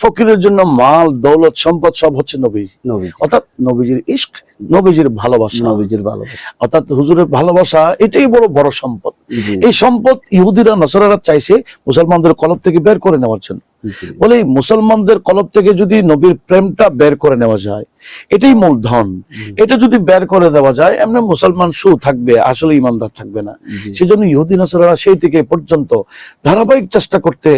ফকিরের জন্য মাল দৌলত সম্পদ সব হচ্ছে নবী অর্থাৎ নবীজির ইশক নবীজির ভালোবাসা। নবীজির ভালোবাসা। অর্থাৎ হুজুরের ভালোবাসা এটাই বড় বড় সম্পদ। এই সম্পদ ইহুদিরা নসরারা চাইছে মুসলমানদের কলব থেকে বের করে নেওয়ার জন্য। বলে মুসলমানদের কলব থেকে যদি নবীর প্রেমটা বের করে নেওয়া যায় এটাই মূল ধন এটা যদি বের করে দেওয়া যায় এমনি মুসলমান সু থাকবে আসলে ইমানদার থাকবে না। সেজন্য ইহুদি নাসরারা সেই থেকে পর্যন্ত ধারাবাহিক চেষ্টা করতে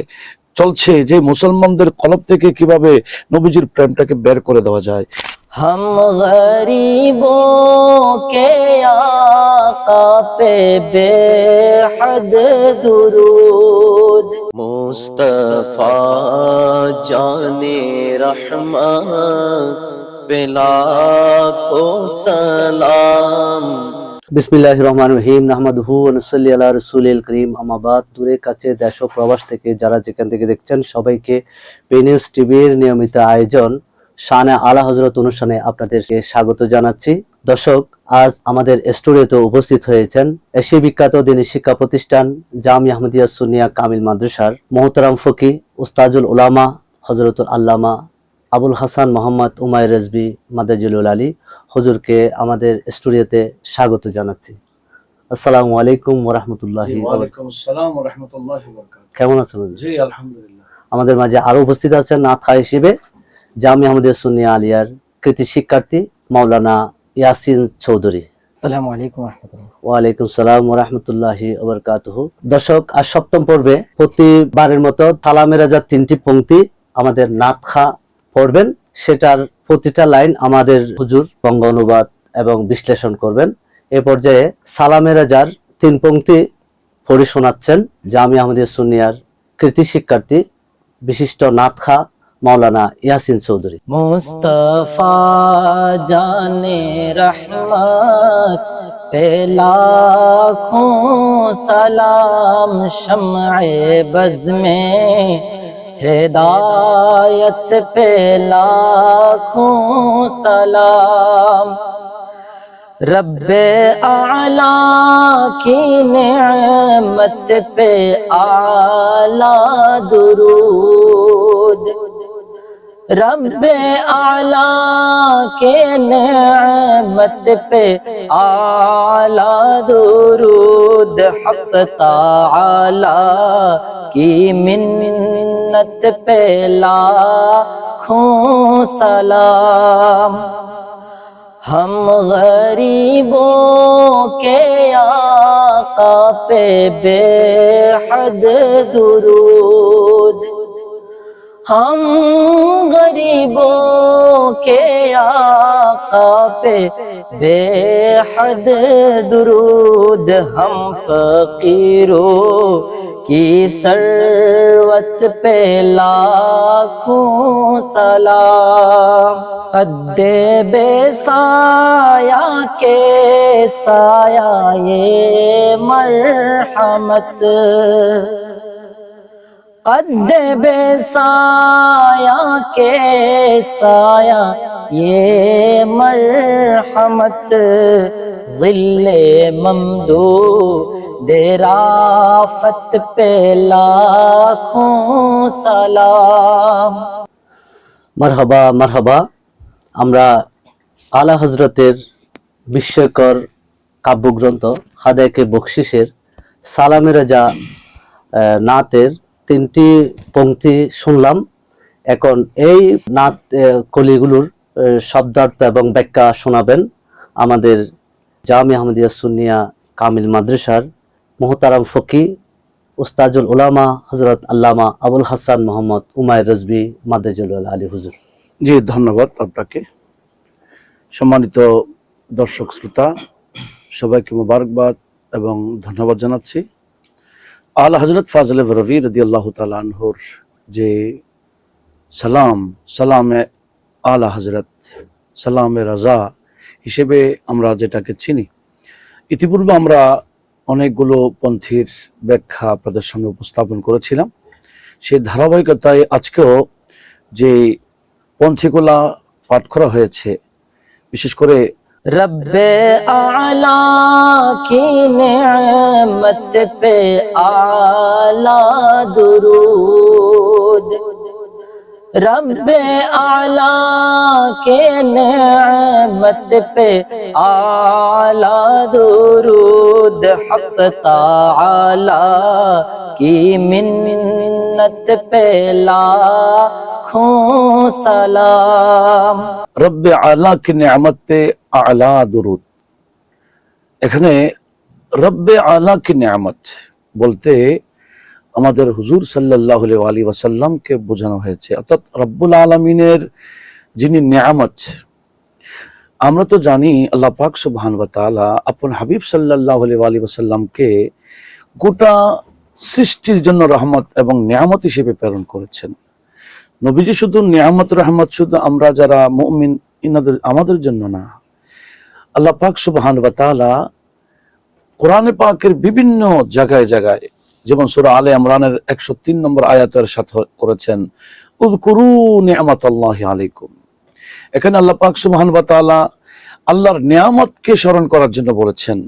চলছে যে মুসলমানদের কলব থেকে কীভাবে নবীজির প্রেমটাকে বের করে দেওয়া যায়। হাম গরিবো কে আকা পে বেহদ দুরুদ। মুস্তফা জানে রহমত পেলা কো সালাম। বিসমিল্লাহ রহমান রহিম নাহমাদহু অনুসল্লি আল্লাহ রসুল করিম আমাবাদ দূরে কাছে, দেশ প্রবাস থেকে যারা যেখান থেকে দেখছেন সবাইকে পেনিউজ টিভির নিয়মিত আয়োজন, শানে আলা হজরত অনুষ্ঠানে আপনাদেরকে স্বাগত জানাচ্ছি। দর্শক, আজ আমাদের স্টুডিওতে উপস্থিত হয়েছেন এশিয়া বিখ্যাত দিনী শিক্ষা প্রতিষ্ঠান জামি আহমদিয়া সুনিয়া কামিল মাদ্রাসার মোহতারাম ফকি উস্তাজুল উলামা হজরতুল আল্লামা আবুল হাসান মোহাম্মদ উমায় রেজবি মাদাজুল আলী হুজুরকে আমাদের স্টুডিওতে স্বাগত জানাচ্ছি। আসসালামু আলাইকুম ওরহামতুল্লাহি কেমন আছেন আমাদের মাঝে আরও উপস্থিত আছেন নাথা হিসেবে জামি আহমদের সুনিয়া আলিয়ার কৃতি শিক্ষার্থী মাওলানা ইয়াসিন চৌধুরী। দর্শক আর সপ্তম পর্বে প্রতিবারের মতো তালা মেরাজার তিনটি পঙ্ক্তি আমাদের নাথা পড়বেন। সেটার প্রতিটা লাইন আমাদের হুজুর বঙ্গ অনুবাদ এবং বিশ্লেষণ করবেন। এ পর্যায়ে সালামের যার তিন পংক্তি পড়ে শোনাচ্ছেন, জামি আহমদিয়া সুনিয়ার কৃতি শিক্ষার্থী, বিশিষ্ট নাথ খা মৌলানা ইয়াসিন চৌধুরী। মুস্তফা জানে রহমত সালাম বজমে। ہدایت پہ لاکھوں سلام۔ رب اعلیٰ کی نعمت پہ اعلیٰ درود۔ رب اعلیٰ کے نعمت پہ اعلیٰ درود۔ حق تعالی کی من की मिन्नत पे लाखों सलाम हम गरीबों के आका पे बेहद दुरूद ہم غریبوں کے آقا پہ بے حد درود، ہم فقیروں کی سروت پہ لاکھوں سلام۔ قد بے سایہ کے سایہ مرحمت۔ قد بے سایہ کے سایہ یہ مرحمت ظل ممدو درافت پہ লাখোঁ সালাম মারহাবা মারহাবা আমরা আলা হজরতের বিস্ময়কর কাব্যগ্রন্থ হাদায়কে বকশিসের সালামের যা নাতের তিনটি পংক্তি শুনলাম। এখন এই নাত কলিগুলোর শব্দার্থ এবং ব্যাখ্যা শোনাবেন আমাদের জামি আহমদিয়া সুন্নিয়া কামিল মাদ্রাসার মোহতারাম ফকি, উস্তাজুল উলামা হজরত আল্লামা আবুল হাসান মোহাম্মদ উমায় রজবি মাদেজুল আলী হুজুর। জি, ধন্যবাদ আপনাকে। সম্মানিত দর্শক শ্রোতা, সবাইকে মোবারকবাদ এবং ধন্যবাদ জানাচ্ছি। আল হজরত ফাজল রবি রদি আল্লাহ আনহুর যে সালাম, সালামে আলা হজরত সালামে রাজা হিসেবে আমরা যেটাকে চিনি। ইতিপূর্বে আমরা অনেকগুলো পন্থীর ব্যাখ্যা আপনাদের সামনে উপস্থাপন করেছিলাম। সেই ধারাবাহিকতায় আজকেও যে পন্থীগুলা পাঠ করা হয়েছে, বিশেষ করে رب اعلیٰ کی نعمت پہ اعلیٰ درود۔ رب اعلیٰ کے نعمت پہ اعلیٰ درود، حق تعالی کی منت پہ لاکھوں سلام۔ رب اعلیٰ کے نعمت پہ اعلیٰ درود۔ ایک نے رب রব্বে আলা نعمت بولتے ہیں আমাদের হুজুর সাল্লাহ আলী ওয়াসাল্লামকে বোঝানো হয়েছে। অর্থাৎ রব্বুল আলমিনের যিনি নিয়ামত, আমরা তো জানি আল্লাহ পাক সুবহান তাআলা আপন হাবিব সাল্লাহ আলী ওয়াসাল্লামকে গোটা সৃষ্টির জন্য রহমত এবং নিয়ামত হিসেবে প্রেরণ করেছেন। নবীজি শুধু নিয়ামত, রহমত শুধু আমরা যারা মুমিন, ইনাদের, আমাদের জন্য না। আল্লাহ পাক সুবহান ওয়া তাআলা কোরআনে পাকের বিভিন্ন জায়গায় জায়গায় যেমন সূরা আলে ইমরানের 103 নম্বর আয়াতের সাথে করেছেন, উযকুরু নি'মাতাল্লাহি আলাইকুম। এখানে আল্লাহ পাক সুবহান ওয়া তাআলা আল্লাহর নিয়ামতকে স্মরণ করার জন্য বলেছেন,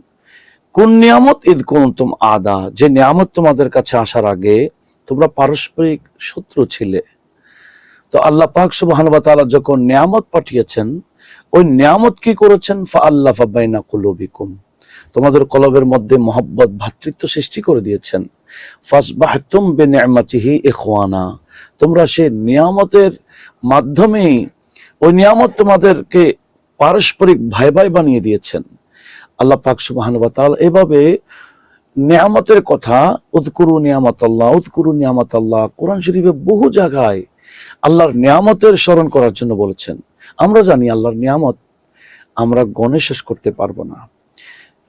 কোন নিয়ামত? ঈদ কুনতুম আদা। যে নিয়ামত তোমাদের কাছে আসার আগে তোমরা পারস্পরিক শত্রু ছিলে। তো আল্লাহ পাক সুবহান ওয়া তাআলা যখন নিয়ামত পাঠিয়েছেন, ওই নিয়ামত কি করেছেন? ফা আল্লাহ ফাবাইনা কুলুবিকুম। তোমাদের কলবের মধ্যে মহব্বত ভ্রাতৃত্ব সৃষ্টি করে দিয়েছেন। ফাসবাহতুম বিনিআমাতিহি ইখওয়ানা। তোমরা সে নিয়ামতের মাধ্যমেই, ওই নিয়ামত তোমাদেরকে পারস্পরিক ভাই ভাই বানিয়ে দিয়েছেন। আল্লাহ পাক সুবহান এভাবে নিয়ামতের কথা, উযকুরু নিয়ামত আল্লাহ উযকুরু নিয়ামত আল্লাহ কোরআন শরীফে বহু জায়গায় আল্লাহর নিয়ামতের স্মরণ করার জন্য বলেছেন। আমরা জানি আল্লাহর নিয়ামত আমরা গণে শেষ করতে পারব না।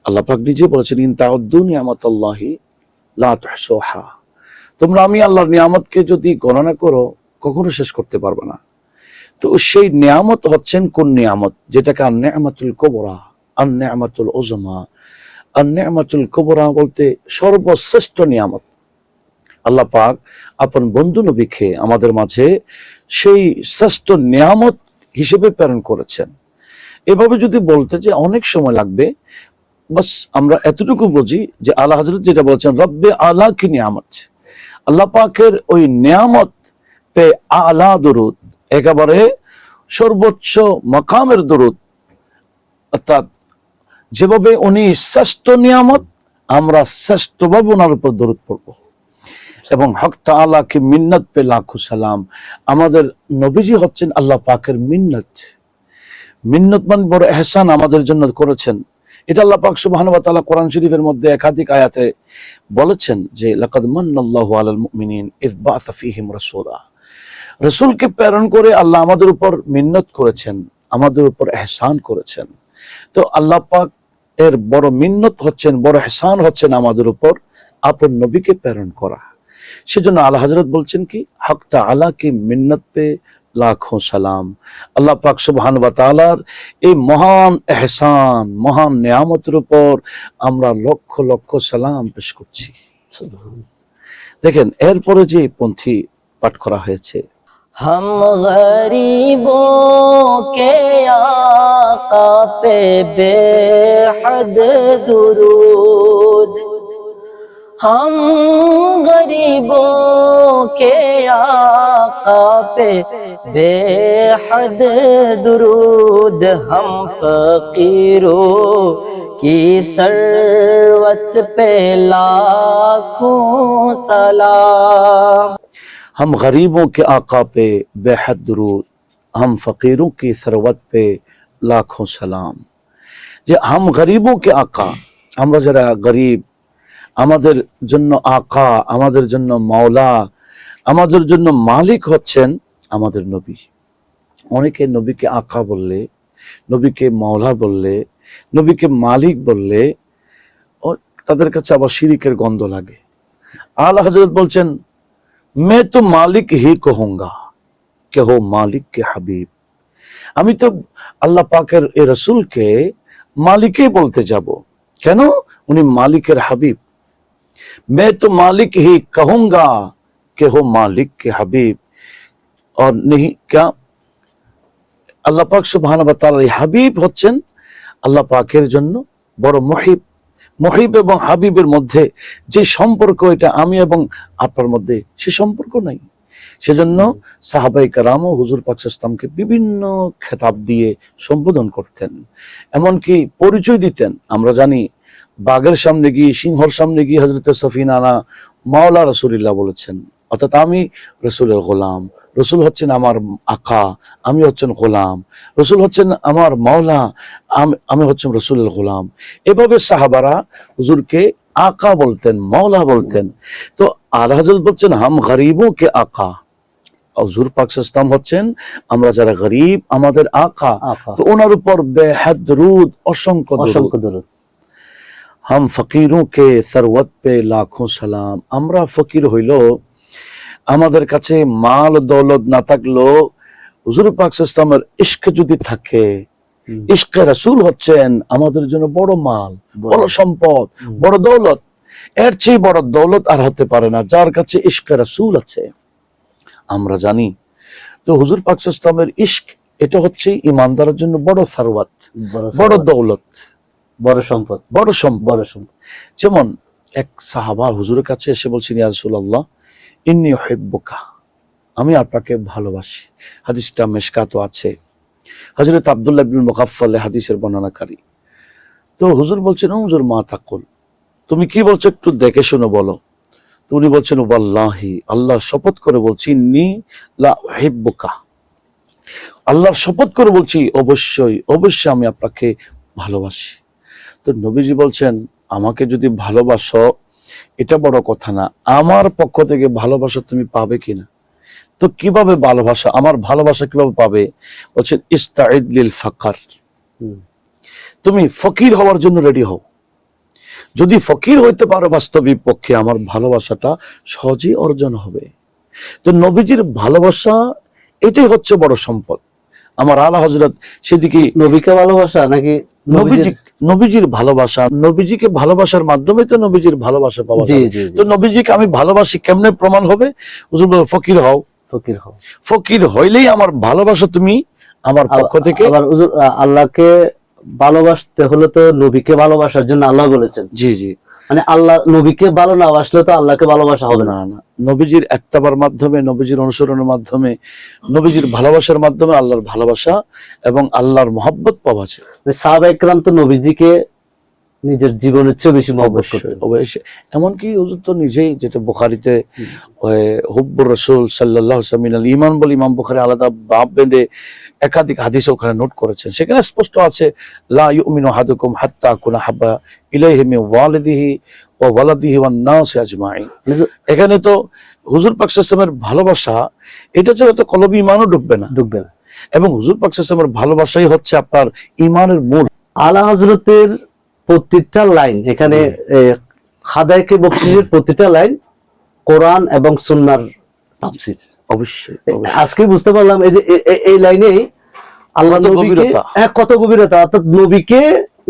আল্লাহ পাক নিজে বলেছেন, ইন তাউদ্দু নিয়ামত আল্লাহি তোমরা আমি আল্লাহর নিয়ামতকে যদি গণনা করো, কখনো শেষ করতে পারবে না। তো সেই নিয়ামত হচ্ছেন কোন নিয়ামত? যেটাকে আর নেয়ামাতুল কবরা আর নেয়ামাতুল ওজমা আর নেয়ামাতুল কবরা বলতে সর্বশ্রেষ্ঠ নিয়ামত। আল্লাহ পাক আপন বন্ধু নবীকে আমাদের মাঝে সেই শ্রেষ্ঠ নিয়ামত হিসেবে প্রেরণ করেছেন। এভাবে যদি বলতে যে অনেক সময় লাগবে বাস আমরা এতটুকু বুঝি যে আল্লাহ হজরত যেটা বলছেন, রব্বে আলা কি নিয়ামত। আল্লাহ পাকের ওই নিয়ামত পে আলা দরুদ, একেবারে সর্বোচ্চ মকামের দরুদ। অর্থাৎ যেভাবে উনি শ্রেষ্ঠ নিয়ামত, আমরা শ্রেষ্ঠভাবে ওনার উপর দরুদ পড়ব। এবং হক তাআলাকে মিন্নত পে লাখু সালাম। আমাদের নবীজি হচ্ছেন আল্লাহ পাকের মিন্নত। মিন্নত মানে বড় এহসান আমাদের জন্য করেছেন। এটা আল্লাহ পাক কোরআন শরীফের মধ্যে একাধিক আয়াতে বলেছেন যে, লাকাদ মান্নাল্লাহু আলাল মুমিনিন ফীহিম রাসূলা। রাসূলকে প্রেরণ করে আল্লাহ আমাদের উপর মিন্নত করেছেন, আমাদের উপর এহসান করেছেন। তো আল্লাহ পাক এর বড় মিন্নত হচ্ছেন, বড় এহসান হচ্ছেন আমাদের উপর আপন নবীকে প্রেরণ করা। সেজন্য আল্লাহ হজরত বলছেন কি হক তাআলা কি মিন্নত পে লাখো সালাম। আল্লাহ পাক সুবহান তালার এই মহান এহসান, মহান নিয়ামতের উপর আমরা লক্ষ লক্ষ সালাম পেশ করছি। দেখেন, এরপরে যে পন্থী পাঠ করা হয়েছে, হম গরিবো কে আকা পে বেহদ দুরুদ। ہم غریبوں کے آقا پہ بے حد درود، ہم فقیروں کی سروت پہ لاکھوں سلام۔ ہم غریبوں کے آقا پہ بے حد درود، ہم فقیروں کی سروت پہ لاکھوں سلام۔ جی ہم غریبوں کے آقا، ہم ذرا غریب আমাদের জন্য আকা, আমাদের জন্য মাওলা, আমাদের জন্য মালিক হচ্ছেন আমাদের নবী। অনেকে নবীকে আকা বললে, নবীকে মাওলা বললে, নবীকে মালিক বললে তাদের কাছে আবার শিরিকের গন্ধ লাগে। আল হাজরত বলছেন, মে তো মালিক হি কহঙ্গা কেহ মালিক কে হাবিব। আমি তো আল্লাহ পাকের এ রসুলকে মালিকে বলতে যাব। কেন? উনি মালিকের হাবিব। मैं तो मालिक ही कहूंगा कि हो मालिक के हबीब और नहीं क्या আল্লাহ পাক সুবহান ওয়া তাআলা এই হাবিব হচ্ছেন আল্লাহ পাকের জন্য বড় মহিব মহিব এবং হাবিবের মধ্যে যে সম্পর্ক এটা আমি এবং আপনার মধ্যে সে সম্পর্ক নাই সেজন্য সাহাবাই কারাম ও হুজুর পাকসামকে বিভিন্ন খেতাব দিয়ে সম্বোধন করতেন এমনকি পরিচয় দিতেন আমরা জানি বাঘের সামনে গিয়ে সিংহর সামনে গিয়ে হজরত সফিনানা মাওলা রসুলিল্লাহ বলেছেন অর্থাৎ আমি রসুলের গোলাম রসুল হচ্ছেন আমার আকা আমি হচ্ছেন গোলাম রসুল হচ্ছেন আমার মাওলা আমি হচ্ছেন রসুলের গোলাম। এভাবে সাহাবারা হুজুরকে আকা বলতেন মাওলা বলতেন। তো আর হজরত বলছেন হাম গরিবও কে আকা? হুজুর পাক ইসলাম হচ্ছেন আমরা যারা গরিব আমাদের আকা। তো ওনার উপর বেহাদ রুদ অসংখ্য অসংখ্য দরুদ। হাম ফকিরুকে সরবত পে লাখো সালাম আমরা ফকির হইল আমাদের কাছে মাল দৌলত না থাকলেও হুজুর পাক ইস্ক যদি থাকে ইস্কে রাসুল হচ্ছেন আমাদের জন্য বড় মাল বড়। সম্পদ বড় দৌলত। এর চেয়ে বড় দৌলত আর হতে পারে না যার কাছে ইস্কে রসুল আছে। আমরা জানি। তো হুজুর পাক ইস্ক এটা হচ্ছে ইমানদারের জন্য বড় সরবত বড় দৌলত। বড় সম্পদ বড় সম্পদ বড় সম্পদ। যেমন এক সাহাবা হুজুরের কাছে এসে বলছেন, ইয়া রাসূলুল্লাহ, ইন্নী উহিব্বুকা, আমি আপনাকে ভালোবাসি। হাদিসটা মেশকাত আছে। হযরত আব্দুল্লাহ ইবনে মুগাফফাল এই হাদিসের বর্ণনাকারী। তো হুজুর বলছেন "ও হুজুর মা তাকুল, তুমি কি বলছো একটু দেখে শুনে বলো। তো উনি বলছেন, ওয়াল্লাহি, আল্লাহর শপথ করে বলছি, ইন্নী লা উহিব্বুকা। আল্লাহর শপথ করে বলছি, অবশ্যই অবশ্যই আমি আপনাকে ভালোবাসি। তো নবীজি বলছেন আমাকে যদি ভালোবাসো এটা বড় কথা না। আমার পক্ষ থেকে ভালোবাসা তুমি পাবে কিনা? তো কীভাবে ভালোবাসা? আমার ভালোবাসা কীভাবে পাবে? বলছেন ইস্তাইদ লিল ফাকার। তুমি ফকির হওয়ার জন্য রেডি হও। যদি ফকির হইতে পারো বাস্তবিক পক্ষে আমার ভালোবাসাটা সহজেই অর্জন হবে। তো নবীজির ভালোবাসা এটাই হচ্ছে বড় সম্পদ। আমার আলা হজরত সেদিকে নবীকে ভালোবাসা নাকি নবীজি নবীজির- ভালোবাসা নবীজিকে ভালোবাসার মাধ্যমে তো নবীজির ভালোবাসা পাওয়া যায় তো নবীজিকে আমি ভালোবাসি কেমনে প্রমাণ হবে? ফকির হও। ফকির হও। ফকির হইলেই আমার ভালোবাসা তুমি আমার পক্ষ থেকে আবার আল্লাহকে ভালোবাসতে হলে তো নবীকে ভালোবাসার জন্য আল্লাহ বলেছেন। জি জি। মানে আল্লাহ নবীকে ভালো না বাসলে তো আল্লাহকে ভালোবাসা হবে না। না নবীজির একতাবার মাধ্যমে নবীজির অনুসরণের মাধ্যমে নবীজির ভালোবাসার মাধ্যমে আল্লাহর ভালোবাসা এবং আল্লাহর মহব্বত পাওয়া যায়। সাহাবা একরাম তো নবীজিকে নিজের জীবনের চেয়ে বেশি মহব্বত অবশ্যই করতেন। অবশ্যই। এমনকি হুজুর তো নিজেই যেটা বুখারিতে। হুব্বুর রসুল সাল্লাহ সামিনাল ইমান বলে ইমাম বুখারি আলাদা বাপ বেঁধে একাধিক হাদিস ওখানে নোট করেছেন। সেখানে স্পষ্ট আছে লা ইউমিনু হাদুকুম হাত্তা কুনা হাব্বা ইলাইহি মিন ওয়ালিদিহি ওয়া ওয়ালাদিহি ওয়ান নাস আজমাইন। এখানে তো হুজুর পাক সাল্লাল্লাহু ভালোবাসা এটা ছাড়া তো কলবি ইমানও ঢুকবে না। ঢুকবে না। এবং হুজুর পাক সাল্লাল্লাহু ভালোবাসাই হচ্ছে আপনার ইমানের মূল। আলা হজরতের প্রত্যেকটা লাইন এখানে খাদাইকে বক্সিজের বকশিসের প্রতিটা লাইন কোরআন এবং সুন্নার তাফসির। অবশ্যই। আজকে বুঝতে পারলাম এই যে এই লাইনে আল্লাহ নবীকে হ্যাঁ কত গভীরতা? অর্থাৎ নবীকে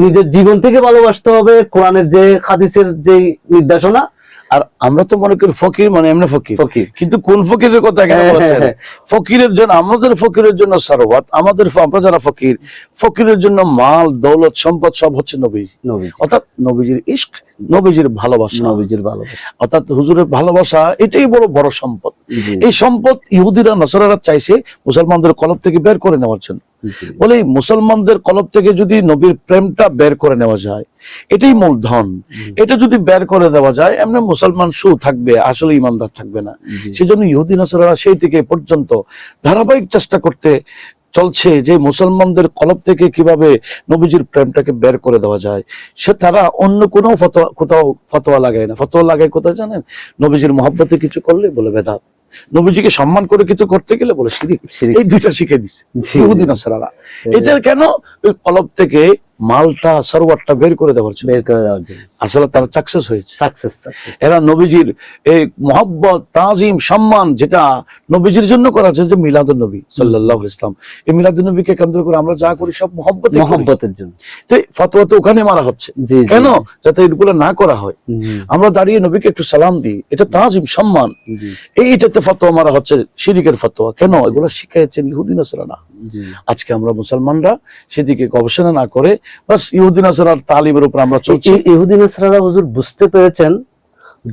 নিজের জীবন থেকে ভালোবাসতে হবে কোরআনের যে হাদিসের যে নির্দেশনা আর আমরা তো মনে করি ফকির মানে এমনি ফকির। ফকির। কিন্তু কোন ফকিরের কথা হ্যাঁ, বলছেন? হ্যাঁ, ফকিরের জন্য আমাদের ফকিরের জন্য সারওয়াত আমাদের আমরা যারা ফকির ফকিরের জন্য মাল দৌলত সম্পদ সব হচ্ছে নবী নবী অর্থাৎ নবীজির ইস্ক নবীজির ভালোবাসা। নবীজির ভালোবাসা। অর্থাৎ হুজুরের ভালোবাসা এটাই বড় বড় সম্পদ। এই সম্পদ ইহুদিরা নসরারা চাইছে মুসলমানদের কলব থেকে বের করে নেওয়ার জন্য। বলে মুসলমানদের কলব থেকে যদি নবীর প্রেমটা বের করে নেওয়া যায় এটাই মূলধন এটা যদি বের করে দেওয়া যায় এমনি মুসলমান সু থাকবে আসলে ইমানদার থাকবে না। সেজন্য ইহুদি নাসারা সেই থেকে পর্যন্ত ধারাবাহিক চেষ্টা করতে চলছে যে মুসলমানদের কলব থেকে কীভাবে নবীজির প্রেমটাকে বের করে দেওয়া যায়। সে তারা অন্য কোনো ফতোয়া কোথাও ফতোয়া লাগায় না। ফতোয়া লাগায় কোথায় জানেন? নবীজির মহব্বতে কিছু করলে বলে বেদাত। নবীজিকে সম্মান করে কিছু করতে গেলে বলে শিরিক। এই দুইটা শিখে দিচ্ছে জি, ইহুদি জি। নাসারা এটা কেন ওই কলব থেকে মালটা সরওয়ারটা বের করে দেওয়ার জন্য বের করে দেওয়ার জন্য আসলে তারা সাকসেস হয়েছে। সাকসেস এরা নবীজির এই মহব্বত তাজিম সম্মান যেটা নবীজির জন্য করা হচ্ছে যে মিলাদ নবী সাল্লাহ ইসলাম এই মিলাদ নবীকে কেন্দ্র করে আমরা যা করি সব মহব্বত মহব্বতের জন্য। তো ফতোয়া তো ওখানে মারা হচ্ছে। কেন? যাতে এগুলো না করা হয়। আমরা দাঁড়িয়ে নবীকে একটু সালাম দিই। এটা তাজিম সম্মান। জি, এইটাতে ফতোয়া মারা হচ্ছে শিরিকের ফতোয়া। কেন? এগুলো শিখাইছেন ইহুদি নাসরানা জি। আজকে আমরা মুসলমানরা সেদিকে গবেষণা না করে বাস ইহুদি নাসরার তালিমের উপর আমরা চলছি। ইহুদি নাসরারা হুজুর বুঝতে পেরেছেন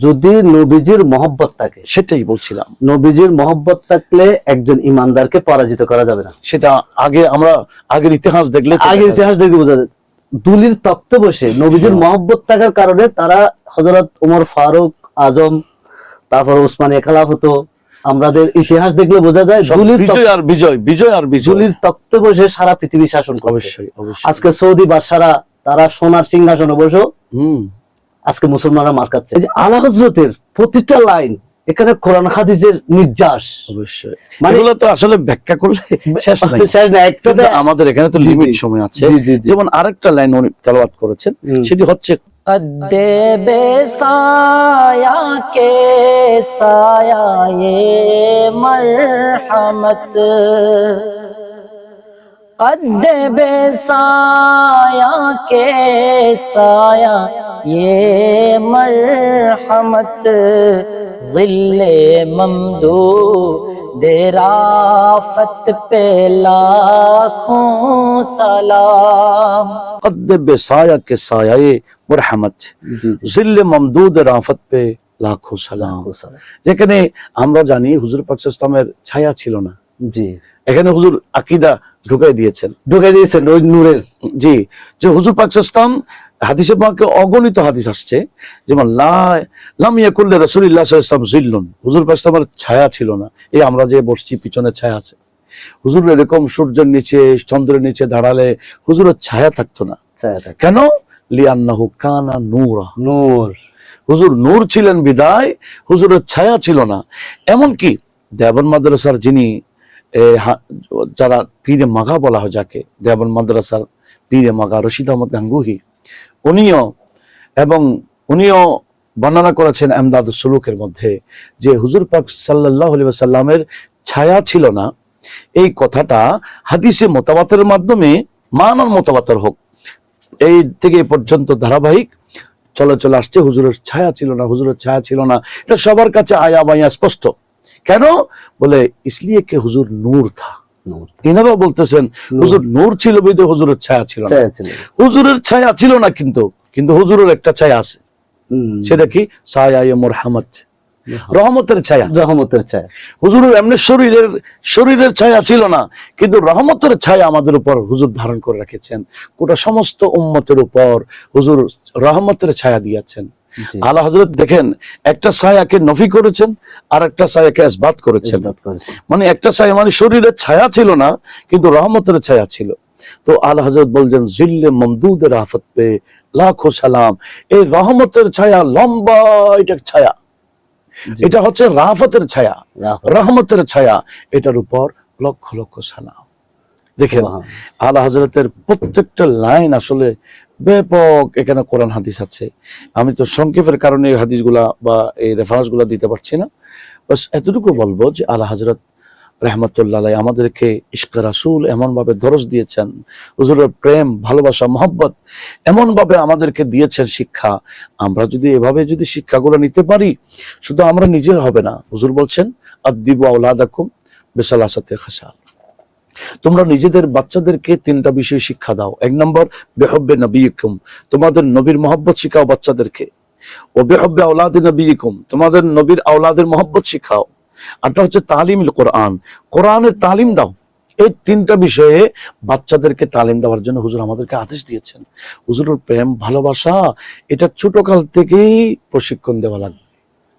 যদি নবীজির মহব্বত থাকে। সেটাই বলছিলাম। নবীজির মহব্বত থাকলে একজন ইমানদারকে পরাজিত করা যাবে না। সেটা আগে আমরা আগের ইতিহাস দেখলে আগের ইতিহাস দেখে বোঝা যায়। দুলির তক্তে বসে নবীজির মহব্বত থাকার কারণে তারা হজরত উমর ফারুক আজম তারপর উসমানী খেলাফত আমাদের ইতিহাস দেখলে বোঝা যায় বিজয় আর বিজয় বিজয় আর তক্তে বসে সারা পৃথিবী শাসন করছে। অবশ্যই আজকে সৌদি বাদশারা তারা সোনার সিংহাসনে বসে। আজকে মুসলমানরা মার খাচ্ছে। এই যে আলা হজরতের প্রতিটা লাইন এখানে কোরআন হাদিসের নির্যাস। অবশ্যই। মানে- এগুলো তো আসলে ব্যাখ্যা করলে শেষ নাই। শেষ না একটা আমাদের এখানে তো। লিমিট সময় আছে। যেমন আরেকটা লাইন উনি তেলাওয়াত করেছেন সেটি হচ্ছে قد بے سایہ کے سایہ یہ مرحمت۔ قد بے سایہ کے سایہ یہ مرحمت۔ ظل ممدو درافت پہ لاکھوں سلام۔ قد بے سایہ کے سایہ জি, জি। জিল্লে মামদুদ রাফত পে লাখো সালাম। যেখানে আমরা জানি হুজুর পাক ইসলামের ছায়া ছিল না। জি। এখানে হুজুর আকিদা ঢুকাই দিয়েছেন। ঢুকে দিয়েছেন ওই নূরের। জি যে হুজুর পাক ইসলাম হাদিসে পাকে অগণিত হাদিস আসছে যেমন লা লাম ইয়াকুল্লে রাসূলুল্লাহ সাল্লাল্লাহু আলাইহি ওয়াসাল্লাম জিল্লুন। হুজুর পাক ইসলামের ছায়া ছিল না। এই আমরা যে বসছি পিছনে ছায়া আছে। হুজুর এরকম সূর্যের নিচে চন্দ্রের নিচে দাঁড়ালে হুজুরের ছায়া থাকতো না। কেন? লিয়ান্নাহু কানা নূরা। নূর। হুজুর নূর ছিলেন বিদায় হুজুরের ছায়া ছিল না। এমনকি দেবন মাদ্রাসার যিনি যারা পীরে মাগা বলা হয় যাকে দেবন মাদ্রাসার পীরে মাগা রশিদ আহমদ গাঙ্গুহি উনিও এবং উনিও বর্ণনা করেছেন এমদাদ সুলুকের মধ্যে যে হুজুর পাক সাল্লাহ সাল্লামের ছায়া ছিল না। এই কথাটা হাদিসে মতামতের মাধ্যমে মান মতামতের হোক। এই থেকে পর্যন্ত ধারাবাহিক চলে চলে আসছে। হুজুরের ছায়া ছিল না হুজুরের ছায়া ছিল না। এটা সবার কাছে আয়া বায়া স্পষ্ট। কেন? বলে ইসলিয়ে কে হুজুর নূর থা। নূর ইনারা বলতেছেন হুজুর নূর ছিল বিদে হুজুরের ছায়া ছিল না। হুজুরের ছায়া ছিল না কিন্তু কিন্তু হুজুরের একটা ছায়া আছে। সেটা কি? ছায়া মোরহামত। রহমতের ছায়া। রহমতের ছায়া। হুজুরের এমনি শরীরের শরীরের ছায়া ছিল না কিন্তু রহমতের ছায়া আমাদের উপর হুজুর ধারণ করে রেখেছেন। গোটা সমস্ত উম্মতের উপর হুজুর রহমতের ছায়া দিয়েছেন। জি। আলা হজরত দেখেন একটা ছায়াকে নফি করেছেন আর একটা ছায়াকে আসবাত করেছেন। মানে একটা ছায়া মানে শরীরের ছায়া ছিল না কিন্তু রহমতের ছায়া ছিল। তো আলা হজরত বলছেন জিল্লে মমদুদের আফত পে লাখো সালাম। এই রহমতের ছায়া লম্বা এটা ছায়া। এটা হচ্ছে রাফতের ছায়া। রহমতের ছায়া এটার উপর লক্ষ লক্ষ সালাম। দেখেন আল্লাহ আলা হজরতের প্রত্যেকটা লাইন আসলে ব্যাপক এখানে কোরআন হাদিস আছে। আমি তো সংক্ষেপের কারণে হাদিস হাদিসগুলা বা এই রেফারেন্সগুলা দিতে পারছি না। বাস এতটুকু বলব যে আলা হজরত রহমতুল্লাহ, আমাদেরকে ইশক রাসুল এমন ভাবে দরজ দিয়েছেন। হুজুরের প্রেম, ভালোবাসা, মহব্বত এমন ভাবে আমাদেরকে দিয়েছেন শিক্ষা। আমরা যদি এভাবে যদি শিক্ষাগুলো নিতে পারি, শুধু আমরা নিজের হবে না। হুজুর বলছেন আদিবু আউলাদাকুম বেসালাসাতে খাসাল। তোমরা নিজেদের বাচ্চাদেরকে তিনটা বিষয় শিক্ষা দাও। এক নম্বর, বেহব্বে নবীকুম, তোমাদের নবীর মহব্বত শিখাও বাচ্চাদেরকে। ও বেহব্বে আওলাদ নবীকুম, তোমাদের নবীর আওলাদের মহব্বত শিখাও। আরটা হচ্ছে তালিম কোরআন। কোরআনের তালিম দাও। এই তিনটা বিষয়ে বাচ্চাদেরকে তালিম দেওয়ার জন্য হুজুর আমাদেরকে আদেশ দিয়েছেন। হুজুরের প্রেম, ভালোবাসা, এটা ছোটকাল থেকেই প্রশিক্ষণ দেওয়া লাগবে।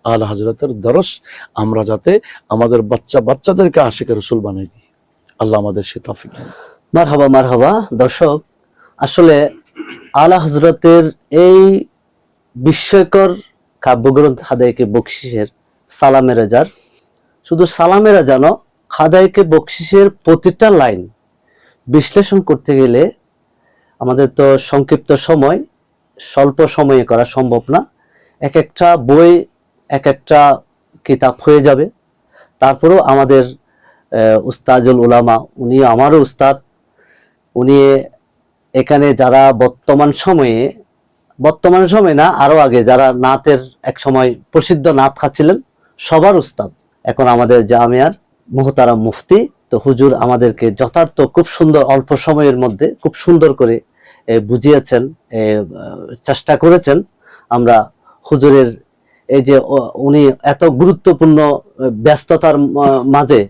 আল হাজরতের দরস, আমরা যাতে আমাদের বাচ্চা বাচ্চাদেরকে আশিকের রসুল বানিয়ে দিই। আল্লাহ আমাদের সে তফিক। মারহাবা মারহাবা। দর্শক, আসলে আলা হজরতের এই বিস্ময়কর কাব্যগ্রন্থ হাদাইকে বকশিসের সালামের রাজার শুধু সালামেরা জানো হাদাইকে বকশিসের প্রতিটা লাইন বিশ্লেষণ করতে গেলে আমাদের তো সংক্ষিপ্ত সময়, স্বল্প সময়ে করা সম্ভব না। এক একটা বই, এক একটা কিতাব হয়ে যাবে। তারপরেও আমাদের উস্তাজুল উলামা, উনি আমারও উস্তাদ। উনি এখানে যারা বর্তমান সময়ে বর্তমান সময়ে না, আরও আগে যারা নাতের এক সময় প্রসিদ্ধ নাত খাচ্ছিলেন, সবার উস্তাদ। এখন আমাদের জামিয়ার মোহতারাম মুফতি। তো হুজুর আমাদেরকে যথার্থ খুব সুন্দর অল্প সময়ের মধ্যে খুব সুন্দর করে বুঝিয়েছেন চেষ্টা করেছেন। আমরা হুজুরের এই যে উনি এত গুরুত্বপূর্ণ ব্যস্ততার মাঝে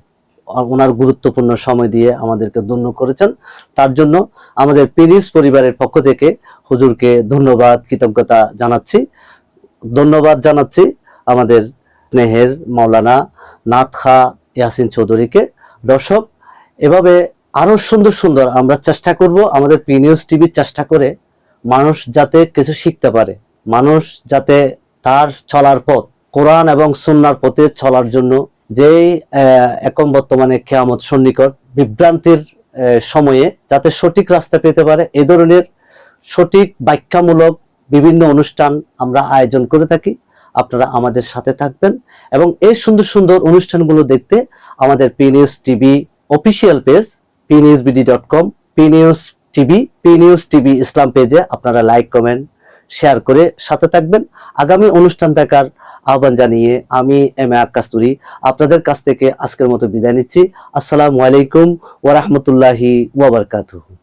ওনার গুরুত্বপূর্ণ সময় দিয়ে আমাদেরকে ধন্য করেছেন। তার জন্য আমাদের পিরিস পরিবারের পক্ষ থেকে হুজুরকে ধন্যবাদ, কৃতজ্ঞতা জানাচ্ছি। ধন্যবাদ জানাচ্ছি আমাদের স্নেহের মাওলানা নাথ ইয়াসিন চৌধুরীকে। দর্শক, এভাবে আরও সুন্দর সুন্দর আমরা চেষ্টা করব আমাদের পি নিউজ টিভির চেষ্টা করে মানুষ যাতে কিছু শিখতে পারে, মানুষ যাতে তার চলার পথ, কোরআন এবং সুন্নার পথে চলার জন্য যেই এখন বর্তমানে কেয়ামত সন্নিকট বিভ্রান্তির সময়ে যাতে সঠিক রাস্তা পেতে পারে, এ ধরনের সঠিক ব্যাখ্যামূলক বিভিন্ন অনুষ্ঠান আমরা আয়োজন করে থাকি। আপনারা আমাদের সাথে থাকবেন এবং এই সুন্দর সুন্দর অনুষ্ঠানগুলো দেখতে আমাদের P news TV official page P news BD dot com P news TV P news TV ইসলাম পেজে আপনারা লাইক কমেন্ট শেয়ার করে সাথে থাকবেন। আগামী অনুষ্ঠান দেখার আহ্বান জানিয়ে আমি এম এ আকাস্তুরি আপনাদের কাছ থেকে আজকের মতো বিদায় নিচ্ছি। আসসালামু আলাইকুম ওরহমতুল্লাহি ওয়াবারকাতুহু